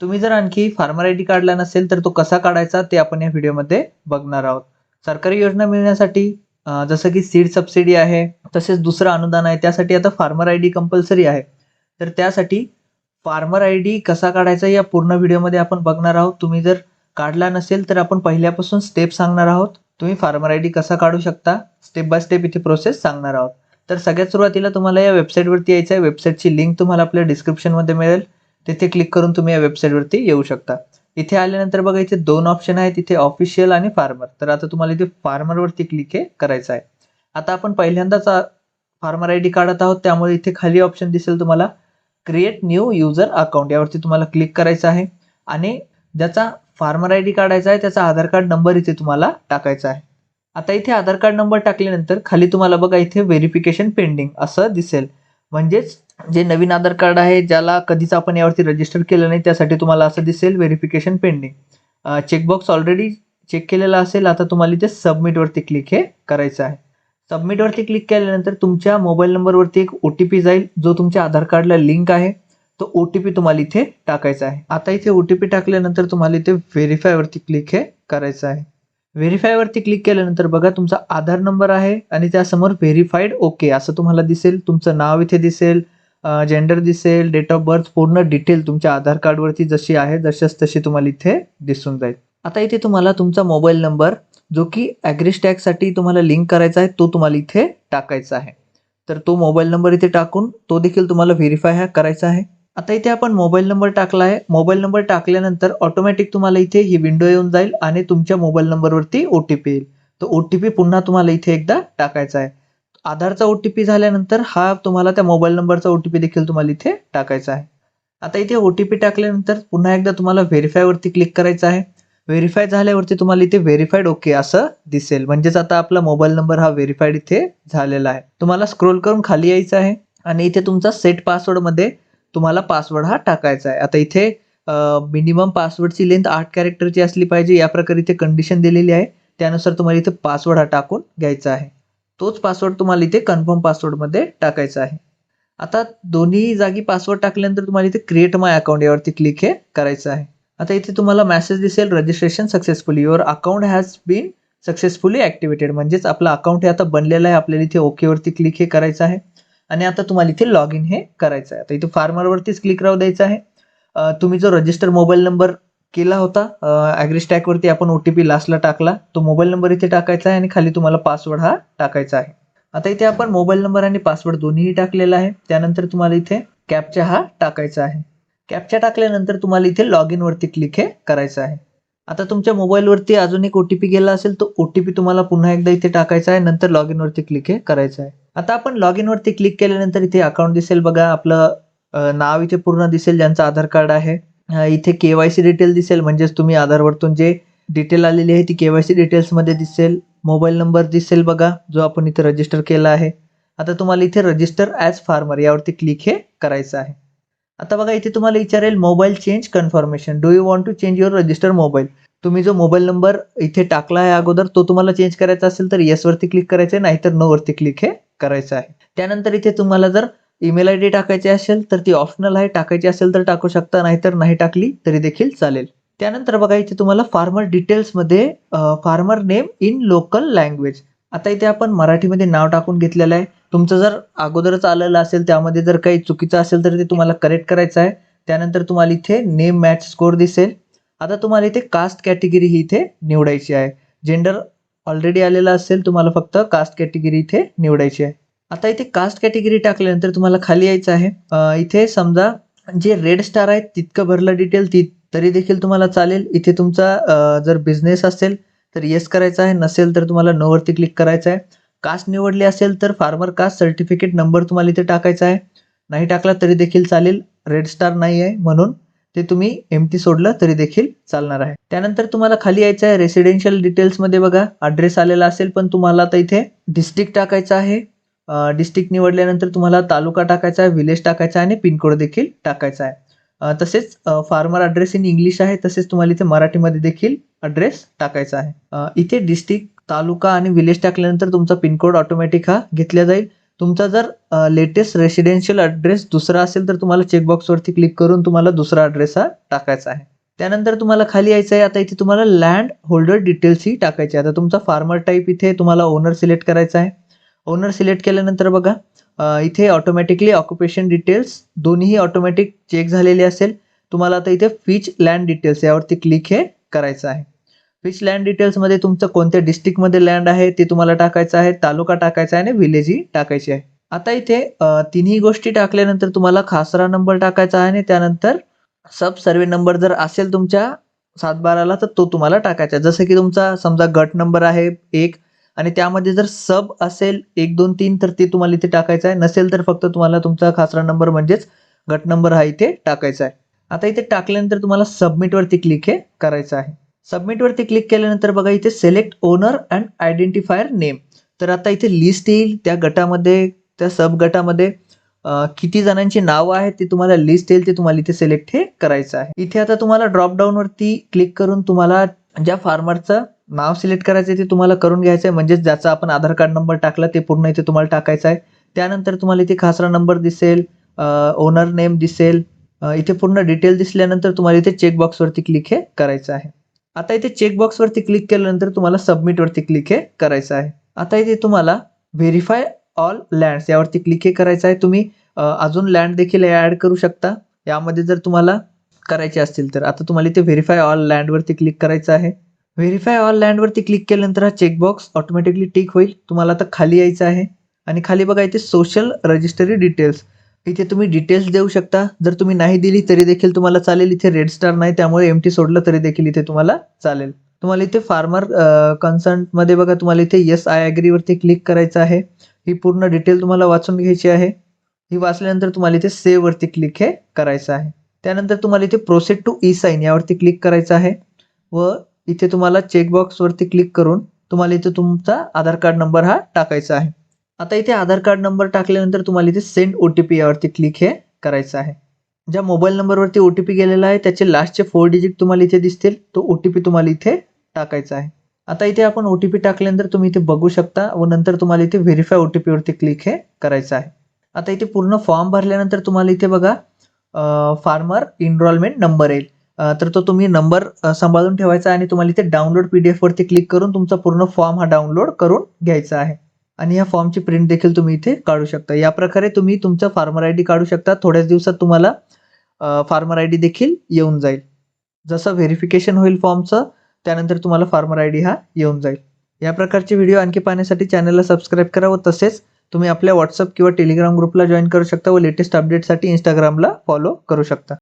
तुम्ही जर आणखी फार्मर आय डी काढला नसेल तर तो कसा काढायचा ते आपण या व्हिडिओमध्ये बघणार आहोत. सरकारी योजना मिळण्यासाठी जसं की सीड सबसिडी आहे तसेच दुसरं अनुदान आहे त्यासाठी आता फार्मर आय डी कंपल्सरी आहे. तर त्यासाठी फार्मर आय डी कसा काढायचा या पूर्ण व्हिडिओमध्ये आपण बघणार आहोत. तुम्ही जर काढला नसेल तर आपण पहिल्यापासून स्टेप सांगणार आहोत. तुम्ही फार्मर आय डी कसा काढू शकता स्टेप बाय स्टेप इथे प्रोसेस सांगणार आहोत. तर सगळ्यात सुरुवातीला तुम्हाला या वेबसाईटवरती यायचं आहे. वेबसाईटची लिंक तुम्हाला आपल्या डिस्क्रिप्शनमध्ये मिळेल. तिथे क्लिक करून तुम्ही या वेबसाईटवरती येऊ शकता. इथे आल्यानंतर बघा इथे दोन ऑप्शन आहेत. इथे ऑफिशियल आणि फार्मर तर आता तुम्हाला इथे फार्मरवरती क्लिक हे करायचं आहे. आता आपण पहिल्यांदाच फार्मर आय डी काढत आहोत. त्यामुळे इथे खाली ऑप्शन दिसेल तुम्हाला. क्रिएट न्यू युजर अकाउंट यावरती तुम्हाला क्लिक करायचं आहे. आणि ज्याचा फार्मर आय डी काढायचा आहे त्याचा आधार कार्ड नंबर इथे तुम्हाला टाकायचा आहे. आता इथे आधार कार्ड नंबर टाकल्यानंतर खाली तुम्हाला बघा इथे व्हेरिफिकेशन पेंडिंग असं दिसेल. म्हणजेच जे नवीन आधार कार्ड आहे ज्याला कधीच आपण यावरती रजिस्टर केलं नाही त्यासाठी तुम्हाला असं दिसेल verification pending checkbox already check केलेला असेल आता तुम्हाला इथे सबमिटवरती क्लिक हे करायचं आहे. सबमिटवरती क्लिक केल्यानंतर तुमच्या मोबाईल नंबरवरती एक ओ टी पी जाईल जो तुमच्या आधार कार्डला लिंक आहे तो ओ टी पी तुम्हाला इथे टाकायचा आहे. आता इथे ओ टी पी टाकल्यानंतर तुम्हाला इथे व्हेरीफायवरती क्लिक हे करायचं आहे. व्हेरीफायवरती क्लिक केल्यानंतर बघा तुमचा आधार नंबर आहे आणि त्यासमोर व्हेरीफाईड ओके असं तुम्हाला दिसेल. तुमचं नाव इथे दिसेल. जेंडर दिसेल डेट ऑफ बर्थ पूर्ण डिटेल तुमच्या आधार कार्डवरती जशी आहे जशाच तशी तुम्हाला इथे दिसून जाईल. आता इथे तुम्हाला तुमचा मोबाईल नंबर जो की ॲग्रिस्टॅगसाठी तुम्हाला लिंक करायचा आहे तो तुम्हाला इथे टाकायचा आहे. तर तो मोबाईल नंबर इथे टाकून तो देखील तुम्हाला व्हेरीफाय हा करायचा आहे. आता इथे आपण मोबाईल नंबर टाकला आहे. मोबाईल नंबर टाकल्यानंतर ऑटोमॅटिक तुम्हाला इथे ही विंडो येऊन जाईल आणि तुमच्या मोबाईल नंबरवरती ओ टी पी येईल. तो ओ टी पी पुन्हा तुम्हाला इथे एकदा टाकायचा आहे. आधारचा ओ टी पी झाल्यानंतर हा तुम्हाला त्या मोबाईल नंबरचा ओ टी पी देखील तुम्हाला इथे टाकायचा आहे. आता इथे ओ टी पी टाकल्यानंतर पुन्हा एकदा तुम्हाला व्हेरीफायवरती क्लिक करायचं आहे. व्हेरीफाय झाल्यावरती तुम्हाला इथे व्हेरीफाईड ओके असं दिसेल. म्हणजेच आता आपला मोबाईल नंबर हा व्हेरीफाईड इथे झालेला आहे. तुम्हाला स्क्रोल करून खाली यायचं आहे आणि इथे तुमचा सेट पासवर्डमध्ये तुम्हाला पासवर्ड हा टाकायचा आहे. आता इथे मिनिमम पासवर्डची लेंथ आठ कॅरेक्टरची असली पाहिजे या प्रकारे इथे कंडिशन दिलेली आहे. त्यानुसार तुम्हाला इथे पासवर्ड हा टाकून घ्यायचा आहे. तोच पासवर्ड तुम्हाला इथे कन्फर्म पासवर्डमध्ये टाकायचा आहे. आता दोन्ही जागी पासवर्ड टाकल्यानंतर तुम्हाला इथे क्रिएट माय अकाउंट यावरती क्लिक हे करायचं आहे. आता इथे तुम्हाला मेसेज दिसेल registration successfully your account has been successfully activated म्हणजेच आपलं अकाउंट हे आता बनलेलं आहे. आपल्याला इथे ओकेवरती क्लिक हे करायचं आहे. आणि आता तुम्हाला इथे लॉग इन हे करायचं आहे. आता इथे फार्मरवरतीच क्लिक राहू द्यायचं आहे. तुम्ही जो रजिस्टर मोबाईल नंबर केला होता. ॲग्रिस्टॅकवरती आपण ओ टी पी लास्टला टाकला. तो मोबाईल नंबर इथे टाकायचा आहे आणि खाली तुम्हाला पासवर्ड हा टाकायचा आहे. आता इथे आपण मोबाईल नंबर आणि पासवर्ड दोन्हीही टाकलेला आहे. त्यानंतर तुम्हाला इथे कॅपचा हा टाकायचा आहे. कॅपचा टाकल्यानंतर तुम्हाला इथे लॉग इनवरती क्लिक हे करायचं आहे. आता तुमच्या मोबाईलवरती अजून एक ओ टी पी गेला असेल तो ओ टी पी तुम्हाला पुन्हा एकदा इथे टाकायचा आहे. नंतर लॉग इनवरती क्लिक हे करायचं आहे. आता आपण लॉग इनवरती क्लिक केल्यानंतर इथे अकाउंट दिसेल बघा. आपलं नाव इथे पूर्ण दिसेल. ज्यांचं आधार कार्ड आहे. इथे के वाय सी डिटेल दिसेल. म्हणजेच तुम्ही आधारवरतून जे डिटेल आलेली आहे ती के वाय सी डिटेल्समध्ये दिसेल. मोबाईल नंबर दिसेल बघा जो आपण इथे रजिस्टर केला आहे. आता तुम्हाला इथे रजिस्टर ॲज फार्मर यावरती क्लिक हे करायचं आहे. आता बघा इथे तुम्हाला विचारेल mobile change confirmation do you want to change your register mobile तुम्ही जो मोबाईल नंबर इथे टाकला आहे अगोदर तो तुम्हाला चेंज करायचा असेल तर येसवरती क्लिक करायचं आहे नाहीतर नो वरती क्लिक हे करायचं आहे. त्यानंतर इथे तुम्हाला जर ईमेल आय डी टाकायची असेल तर ती ऑप्शनल आहे. टाकायची असेल तर टाकू शकता नाहीतर नाही टाकली तरी देखील चालेल. त्यानंतर बघा इथे तुम्हाला फार्मर डिटेल्समध्ये farmer name in local language आता इथे आपण मराठीमध्ये नाव टाकून घेतलेलं आहे. तुमचं जर अगोदरच आलेलं असेल त्यामध्ये जर काही चुकीचं असेल तर ते तुम्हाला करेक्ट करायचं आहे. त्यानंतर तुम्हाला इथे नेम मॅच स्कोर दिसेल. आता तुम्हाला इथे कास्ट कॅटेगरी ही इथे निवडायची आहे. जेंडर ऑलरेडी आलेला असेल तुम्हाला फक्त कास्ट कॅटेगरी इथे निवडायची आहे. आता इथे कास्ट कॅटेगरी टाकल्यानंतर तुम्हाला खाली यायचं आहे. इथे समजा जे रेड स्टार आहे तितकं भरलं डिटेल ती तरी देखील तुम्हाला चालेल. इथे तुमचा जर बिझनेस असेल तर येस करायचा आहे. नसेल तर तुम्हाला नोवरती क्लिक करायचं आहे. कास्ट निवडली असेल तर फार्मर कास्ट सर्टिफिकेट नंबर तुम्हाला इथे टाकायचा आहे. नाही टाकला तरी देखील चालेल. रेड स्टार नाही आहे म्हणून ते तुम्ही एम टी सोडलं तरी देखील चालणार आहे. त्यानंतर तुम्हाला खाली यायचं आहे. रेसिडेन्शियल डिटेल्समध्ये बघा. ॲड्रेस आलेला असेल पण तुम्हाला आता इथे डिस्ट्रिक्ट टाकायचं आहे. डिस्ट्रिक्ट निवडल्यानंतर तुम्हाला तालुका टाकायचा आहे विलेज टाकायचा आहे आणि पिनकोड देखील टाकायचा आहे. तसेच फार्मर ॲड्रेस इन इंग्लिश आहे तसेच तुम्हाला इथे मराठीमध्ये देखील ॲड्रेस टाकायचा आहे. इथे डिस्ट्रिक्ट तालुका आणि विलेज टाकल्यानंतर तुमचा पिनकोड ऑटोमॅटिक हा घेतला जाईल. तुमचा जर लेटेस्ट रेसिडेन्शियल ॲड्रेस दुसरा असेल तर तुम्हाला चेकबॉक्सवरती क्लिक करून तुम्हाला दुसरा ॲड्रेस हा टाकायचा आहे. त्यानंतर तुम्हाला खाली यायचं आहे आता इथे तुम्हाला लँड होल्डर डिटेल्स ही टाकायचे आहे. आता तुमचा फार्मर टाईप इथे तुम्हाला ओनर सिलेक्ट करायचा आहे. ओनर सिलेक्ट केल्यानंतर बघा इथे ऑटोमॅटिकली ऑक्युपेशन डिटेल्स दोन्हीही ऑटोमॅटिक चेक झालेले असेल. तुम्हाला आता इथे फिच लँड डिटेल्स यावरती क्लिक हे करायचं आहे. फिच लँड डिटेल्समध्ये तुमचं कोणत्या डिस्ट्रिक्टमध्ये लँड आहे ते तुम्हाला टाकायचं आहे तालुका टाकायचा आहे आणि विलेजही टाकायची आहे. आता इथे तिन्ही गोष्टी टाकल्यानंतर तुम्हाला खासरा नंबर टाकायचा आहे आणि त्यानंतर सब सर्वे नंबर जर असेल तुमच्या सातबाराला तर तो तुम्हाला टाकायचा आहे. जसं की तुमचा समजा गट नंबर आहे एक आणि त्यामध्ये जर सब असेल एक दोन तीन तर ते तुम्हाला इथे टाकायचं आहे. नसेल तर फक्त तुम्हाला तुमचा खासरा नंबर म्हणजेच गट नंबर हा इथे टाकायचा आहे. आता इथे टाकल्यानंतर तुम्हाला सबमिटवरती क्लिक हे करायचं आहे. सबमिटवरती क्लिक केल्यानंतर बघा इथे select owner and identifier name तर आता इथे लिस्ट येईल. त्या गटामध्ये त्या सब गटामध्ये किती जणांची नावं आहेत ते तुम्हाला लिस्ट येईल. ते तुम्हाला इथे सिलेक्ट हे करायचं आहे. इथे आता तुम्हाला ड्रॉपडाऊनवरती क्लिक करून तुम्हाला ज्या फार्मरचं नाव सिलेक्ट करायचं आहे ते तुम्हाला करून घ्यायचं आहे म्हणजेच ज्याचा आपण आधार कार्ड नंबर टाकला ते पूर्ण इथे तुम्हाला टाकायचं आहे. त्यानंतर तुम्हाला इथे खासरा नंबर दिसेल ओनर नेम दिसेल इथे पूर्ण डिटेल दिसल्यानंतर तुम्हाला इथे चेकबॉक्सवरती क्लिक हे करायचं आहे. आता इथे चेकबॉक्सवरती क्लिक केल्यानंतर तुम्हाला सबमिटवरती क्लिक हे करायचं आहे. आता इथे तुम्हाला व्हेरीफाय ऑल लँड्स यावरती क्लिक हे करायचं आहे. तुम्ही अजून लँड देखील ॲड करू शकता. यामध्ये जर तुम्हाला करायचे असतील तर. आता तुम्हाला इथे व्हेरीफाय ऑल लँडवरती क्लिक करायचं आहे. व्हेरीफाय ऑल लँडवरती क्लिक केल्यानंतर हा चेकबॉक्स ऑटोमॅटिकली टिक होईल. तुम्हाला आता खाली यायचं आहे. आणि खाली बघा इथे सोशल रजिस्टरी डिटेल्स इथे तुम्ही डिटेल्स देऊ शकता. जर तुम्ही नाही दिली तरी देखील तुम्हाला चालेल. इथे रेड स्टार नाही त्यामुळे एम टी सोडलं तरी देखील इथे तुम्हाला चालेल. तुम्हाला इथे फार्मर कन्सर्नमध्ये बघा तुम्हाला इथे येस आय ॲग्रीवरती क्लिक करायचं आहे. ही पूर्ण डिटेल तुम्हाला वाचून घ्यायची आहे. ही वाचल्यानंतर तुम्हाला इथे सेववरती क्लिक हे करायचं आहे. त्यानंतर तुम्हाला इथे प्रोसेड टू ई साईन यावरती क्लिक करायचं आहे. व इथे तुम्हाला चेकबॉक्सवरती क्लिक करून तुम्हाला इथे तुमचा आधार कार्ड नंबर हा टाकायचा आहे. आता इथे आधार कार्ड नंबर टाकल्यानंतर तुम्हाला इथे सेंड ओ टी पी यावरती क्लिक हे करायचं आहे. ज्या मोबाईल नंबरवरती ओ टी पी गेलेला आहे त्याचे लास्टचे फोर डिजिट तुम्हाला इथे दिसतील तो ओ टी पी तुम्हाला इथे टाकायचा आहे. आता इथे आपण ओ टी पी टाकल्यानंतर तुम्ही इथे बघू शकता व नंतर तुम्हाला इथे व्हेरीफाय ओ टी पीवरती क्लिक हे करायचं आहे. आता इथे पूर्ण फॉर्म भरल्यानंतर तुम्हाला इथे बघा फार्मर इनरॉलमेंट नंबर येईल. तर तो तुम्ही नंबर सांभाळून ठेवायचा आणि तुम्हाला इथे डाउनलोड पी डी एफवरती क्लिक करून तुमचा पूर्ण फॉर्म हा डाउनलोड करून घ्यायचा आहे. आणि या फॉर्मची प्रिंट देखील तुम्ही इथे काढू शकता. या प्रकारे तुम्ही तुमचा फार्मर आय डी काढू शकता. थोड्याच दिवसात तुम्हाला फार्मर आय डी देखील येऊन जाईल. जसं व्हेरिफिकेशन होईल फॉर्मचं त्यानंतर तुम्हाला फार्मर आय डी हा येऊन जाईल. या प्रकारचे व्हिडिओ आणखी पाहण्यासाठी चॅनलला सबस्क्राईब करा व तसेच तुम्ही आपल्या व्हॉट्सअप किंवा टेलिग्राम ग्रुपला जॉईन करू शकता व लेटेस्ट अपडेटसाठी इंस्टाग्रामला फॉलो करू शकता.